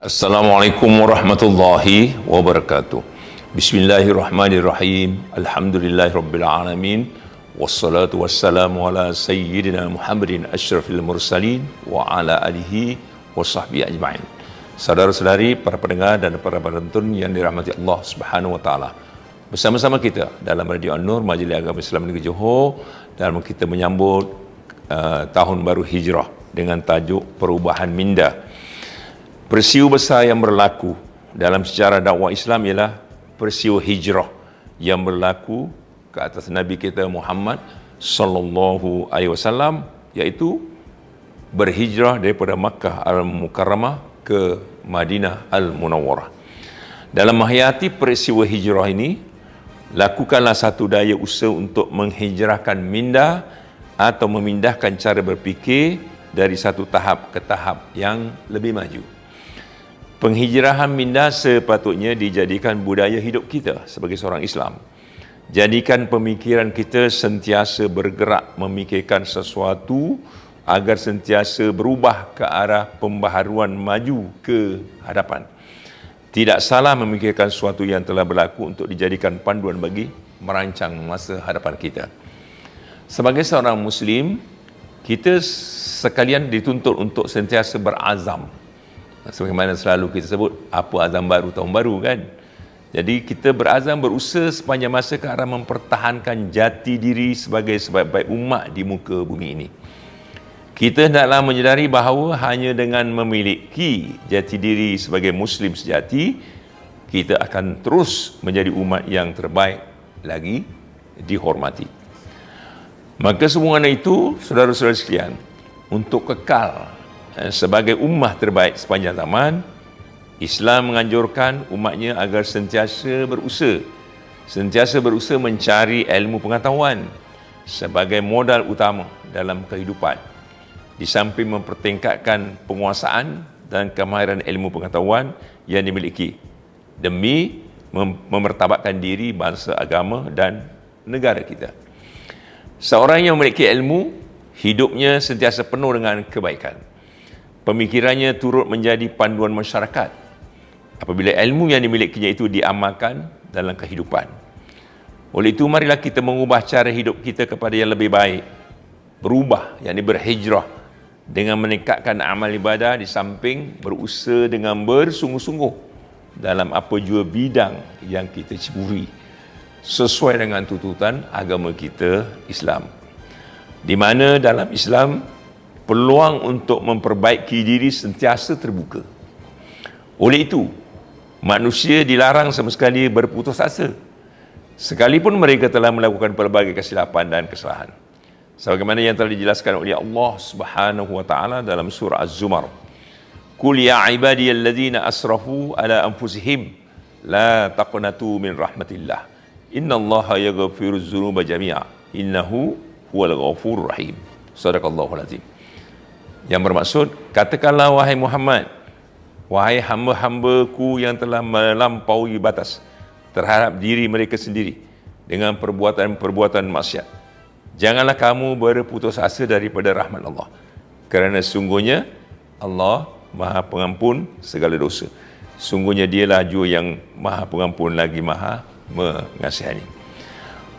Assalamualaikum warahmatullahi wabarakatuh. Bismillahirrahmanirrahim. Alhamdulillahirabbil alamin. Wassalatu wassalamu ala sayyidina Muhammadin asyrafil mursalin wa ala alihi wa sahbihi ajma'in. Saudara-saudari, para pendengar dan para penonton yang dirahmati Allah Subhanahu wa taala. Bersama-sama kita dalam Radio An-Nur Majlis Agama Islam Negeri Johor dalam kita menyambut uh, tahun baru Hijrah dengan tajuk perubahan minda Peristiwa besar yang berlaku dalam sejarah dakwah Islam ialah peristiwa hijrah yang berlaku ke atas Nabi kita Muhammad sallallahu alaihi wasallam iaitu berhijrah daripada Makkah Al-Mukarramah ke Madinah Al-Munawwarah. Dalam menghayati peristiwa hijrah ini, lakukanlah satu daya usaha untuk menghijrahkan minda atau memindahkan cara berfikir dari satu tahap ke tahap yang lebih maju. Penghijrahan minda sepatutnya dijadikan budaya hidup kita sebagai seorang Islam. Jadikan pemikiran kita sentiasa bergerak memikirkan sesuatu agar sentiasa berubah ke arah pembaharuan maju ke hadapan. Tidak salah memikirkan sesuatu yang telah berlaku untuk dijadikan panduan bagi merancang masa hadapan kita. Sebagai seorang Muslim, kita sekalian dituntut untuk sentiasa berazam sebagaimana selalu kita sebut apa azam baru tahun baru kan? Jadi kita berazam berusaha sepanjang masa ke arah mempertahankan jati diri sebagai sebaik-baik umat di muka bumi ini. Kita hendaklah menyedari bahawa hanya dengan memiliki jati diri sebagai muslim sejati kita akan terus menjadi umat yang terbaik lagi dihormati. Maka semua itu saudara-saudara sekalian untuk kekal sebagai ummah terbaik sepanjang zaman Islam menganjurkan umatnya agar sentiasa berusaha. Sentiasa berusaha mencari ilmu pengetahuan sebagai modal utama dalam kehidupan. Di samping mempertingkatkan penguasaan dan kemahiran ilmu pengetahuan yang dimiliki demi mem- memertabatkan diri bangsa agama dan negara kita. Seorang yang memiliki ilmu hidupnya sentiasa penuh dengan kebaikan pemikirannya turut menjadi panduan masyarakat apabila ilmu yang dimilikinya itu diamalkan dalam kehidupan. Oleh itu marilah kita mengubah cara hidup kita kepada yang lebih baik. Berubah, yakni berhijrah dengan meningkatkan amal ibadah di samping berusaha dengan bersungguh-sungguh dalam apa jua bidang yang kita ceburi sesuai dengan tuntutan agama kita Islam. Di mana dalam Islam peluang untuk memperbaiki diri sentiasa terbuka. Oleh itu, manusia dilarang sama sekali berputus asa. Sekalipun mereka telah melakukan pelbagai kesilapan dan kesalahan. Sebagaimana yang telah dijelaskan oleh Allah Subhanahu wa taala dalam surah Az-Zumar. Qul ya ibadiyalladzina asrafu ala anfusihim la taqnatu min rahmatillah. Innallaha yaghfiru dzunuba jami'a. Innahu huwal ghafurur rahim. Sadaqallahul azim. Yang bermaksud, katakanlah wahai Muhammad, wahai hamba-hambaku yang telah melampaui batas terhadap diri mereka sendiri dengan perbuatan-perbuatan maksiat. Janganlah kamu berputus asa daripada rahmat Allah. Kerana sungguhnya Allah Maha Pengampun segala dosa. Sungguhnya dialah jua yang Maha Pengampun lagi Maha Mengasihani.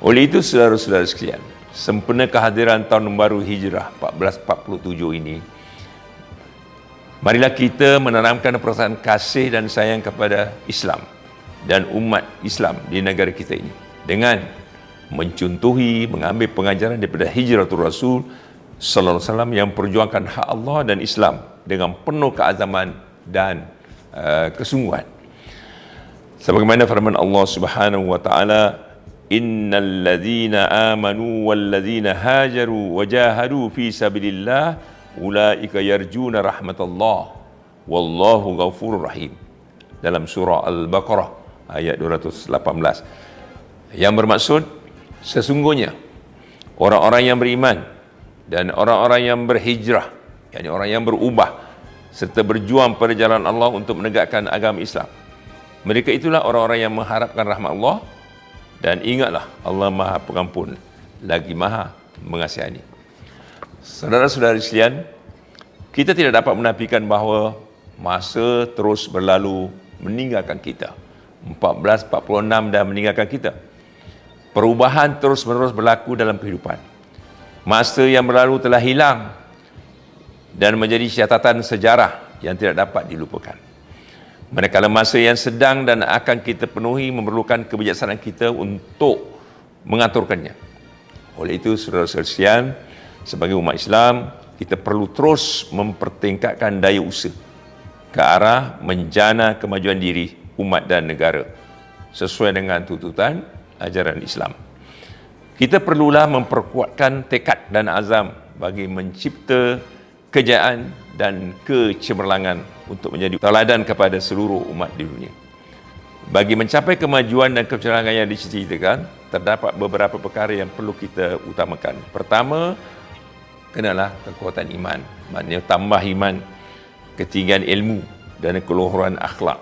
Oleh itu saudara-saudara sekalian, sempena kehadiran tahun baru Hijrah 1447 ini, Marilah kita menanamkan perasaan kasih dan sayang kepada Islam dan umat Islam di negara kita ini dengan mencontohi, mengambil pengajaran daripada Hijratul Rasul sallallahu alaihi wasallam yang perjuangkan hak Allah dan Islam dengan penuh keazaman dan uh, kesungguhan. Sebagaimana firman Allah Subhanahu wa taala, "Innal ladzina amanu wal ladzina hajaru wajahadu fi sabilillah" ulaika yarjuna rahmatullah wallahu ghafurur rahim. Dalam surah al-baqarah ayat 218 yang bermaksud sesungguhnya orang-orang yang beriman dan orang-orang yang berhijrah yakni orang yang berubah serta berjuang pada jalan Allah untuk menegakkan agama Islam. Mereka itulah orang-orang yang mengharapkan rahmat Allah dan ingatlah Allah Maha Pengampun lagi Maha Mengasihani. Saudara-saudari sekalian, kita tidak dapat menafikan bahawa masa terus berlalu meninggalkan kita. 1446 dah meninggalkan kita. Perubahan terus-menerus berlaku dalam kehidupan. Masa yang berlalu telah hilang dan menjadi catatan sejarah yang tidak dapat dilupakan. Manakala masa yang sedang dan akan kita penuhi memerlukan kebijaksanaan kita untuk mengaturkannya. Oleh itu, saudara-saudara sekalian, sebagai umat Islam, kita perlu terus mempertingkatkan daya usaha ke arah menjana kemajuan diri umat dan negara sesuai dengan tuntutan ajaran Islam. Kita perlulah memperkuatkan tekad dan azam bagi mencipta kejayaan dan kecemerlangan untuk menjadi teladan kepada seluruh umat di dunia. Bagi mencapai kemajuan dan kecemerlangan yang diceritakan, terdapat beberapa perkara yang perlu kita utamakan. Pertama, kenalah kekuatan iman. Maknanya tambah iman, ketinggian ilmu dan keluhuran akhlak.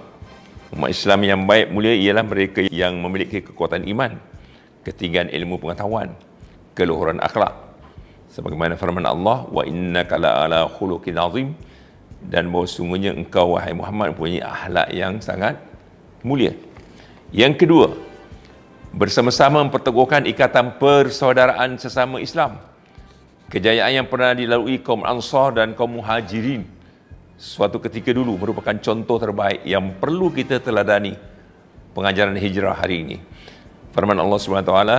Umat Islam yang baik mulia ialah mereka yang memiliki kekuatan iman, ketinggian ilmu pengetahuan, keluhuran akhlak. Sebagaimana firman Allah, wa innaka la ala khuluqin azim dan bahawa sungguhnya engkau wahai Muhammad mempunyai akhlak yang sangat mulia. Yang kedua, bersama-sama memperteguhkan ikatan persaudaraan sesama Islam. Kejayaan yang pernah dilalui kaum Ansar dan kaum Muhajirin suatu ketika dulu merupakan contoh terbaik yang perlu kita teladani pengajaran hijrah hari ini. Firman Allah Subhanahu wa taala,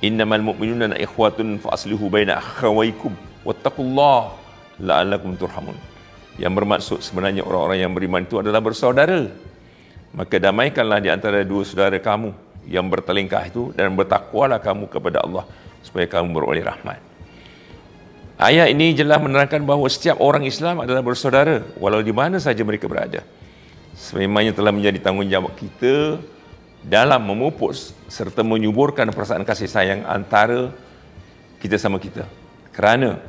"Innamal mu'minuna ikhwatun fa aslihu baina akhawaykum wattaqullaha la'allakum turhamun." Yang bermaksud sebenarnya orang-orang yang beriman itu adalah bersaudara. Maka damaikanlah di antara dua saudara kamu yang bertelingkah itu dan bertakwalah kamu kepada Allah supaya kamu beroleh rahmat. Ayat ini jelas menerangkan bahawa setiap orang Islam adalah bersaudara walau di mana saja mereka berada. Sememangnya telah menjadi tanggungjawab kita dalam memupuk serta menyuburkan perasaan kasih sayang antara kita sama kita. Kerana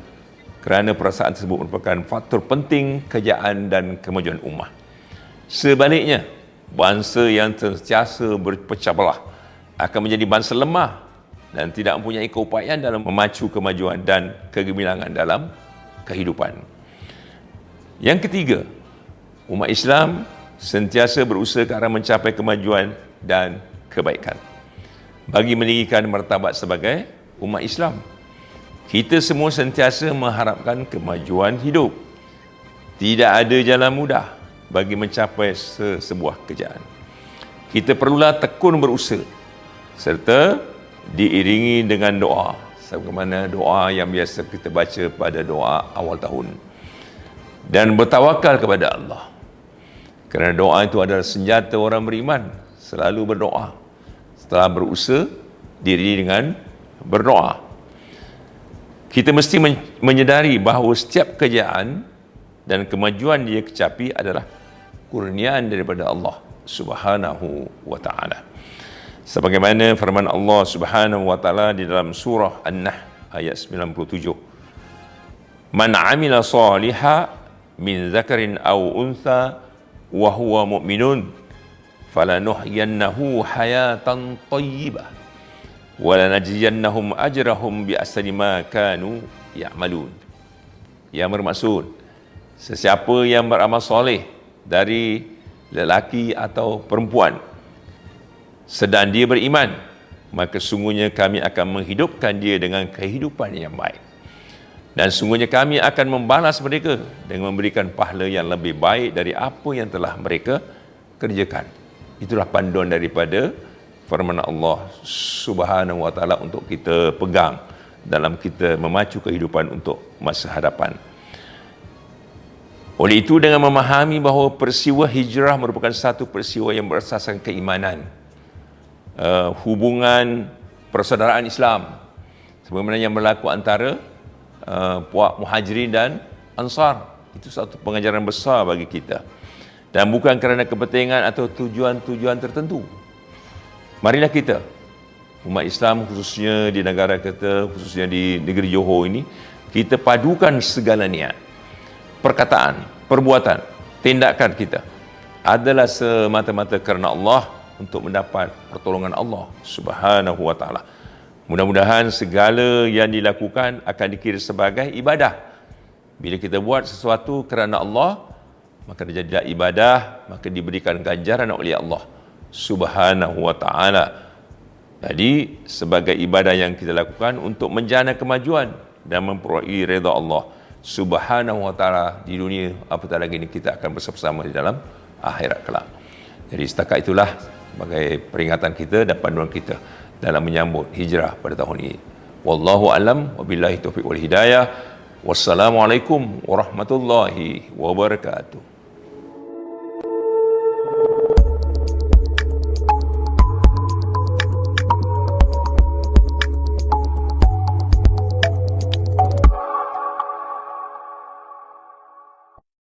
kerana perasaan tersebut merupakan faktor penting kejayaan dan kemajuan ummah. Sebaliknya, bangsa yang sentiasa berpecah belah akan menjadi bangsa lemah dan tidak mempunyai keupayaan dalam memacu kemajuan dan kegemilangan dalam kehidupan. Yang ketiga, umat Islam sentiasa berusaha ke arah mencapai kemajuan dan kebaikan. Bagi meninggikan martabat sebagai umat Islam, kita semua sentiasa mengharapkan kemajuan hidup. Tidak ada jalan mudah bagi mencapai sebuah kejayaan. Kita perlulah tekun berusaha serta diiringi dengan doa sebagaimana doa yang biasa kita baca pada doa awal tahun dan bertawakal kepada Allah kerana doa itu adalah senjata orang beriman selalu berdoa. Setelah berusaha diri dengan berdoa. Kita mesti menyedari bahawa setiap kejayaan dan kemajuan dia kecapi adalah kurniaan daripada Allah Subhanahu wa taala. Sebagaimana firman Allah Subhanahu wa taala di dalam surah An-Nahl ayat 97 Man amila saliha min zakarin aw untha wa huwa mu'minun falanuhyiyannahu hayatan tayyibah wa lanajziyannahum ajrahum bi asli ma kanu ya'malun yang bermaksud sesiapa yang beramal soleh dari lelaki atau perempuan sedang dia beriman maka sungguhnya kami akan menghidupkan dia dengan kehidupan yang baik. Dan sungguhnya kami akan membalas mereka dengan memberikan pahala yang lebih baik dari apa yang telah mereka kerjakan itulah panduan daripada firman Allah Subhanahu wa taala untuk kita pegang dalam kita memacu kehidupan untuk masa hadapan. Oleh itu dengan memahami bahawa peristiwa hijrah merupakan satu peristiwa yang berasaskan keimanan uh, hubungan persaudaraan Islam sebagaimana yang berlaku antara uh, puak muhajirin dan ansar. Itu satu pengajaran besar bagi kita dan bukan kerana kepentingan atau tujuan-tujuan tertentu marilah kita umat Islam khususnya di negara kita khususnya di negeri Johor ini kita padukan segala niat perkataan perbuatan tindakan kita adalah semata-mata kerana Allah untuk mendapat pertolongan Allah Subhanahu wa taala. Mudah-mudahan segala yang dilakukan akan dikira sebagai ibadah. Bila kita buat sesuatu kerana Allah, maka dia jadilah ibadah maka diberikan ganjaran oleh Allah subhanahu wa ta'ala. Jadi sebagai ibadah yang kita lakukan untuk menjana kemajuan dan memperoleh reda Allah subhanahu wa ta'ala di dunia apatah lagi ini kita akan bersama-sama di dalam akhirat kelak. Jadi setakat itulah sebagai peringatan kita dan panduan kita dalam menyambut hijrah pada tahun ini. Wallahu alam wabillahi taufiq wal hidayah. Wassalamualaikum warahmatullahi wabarakatuh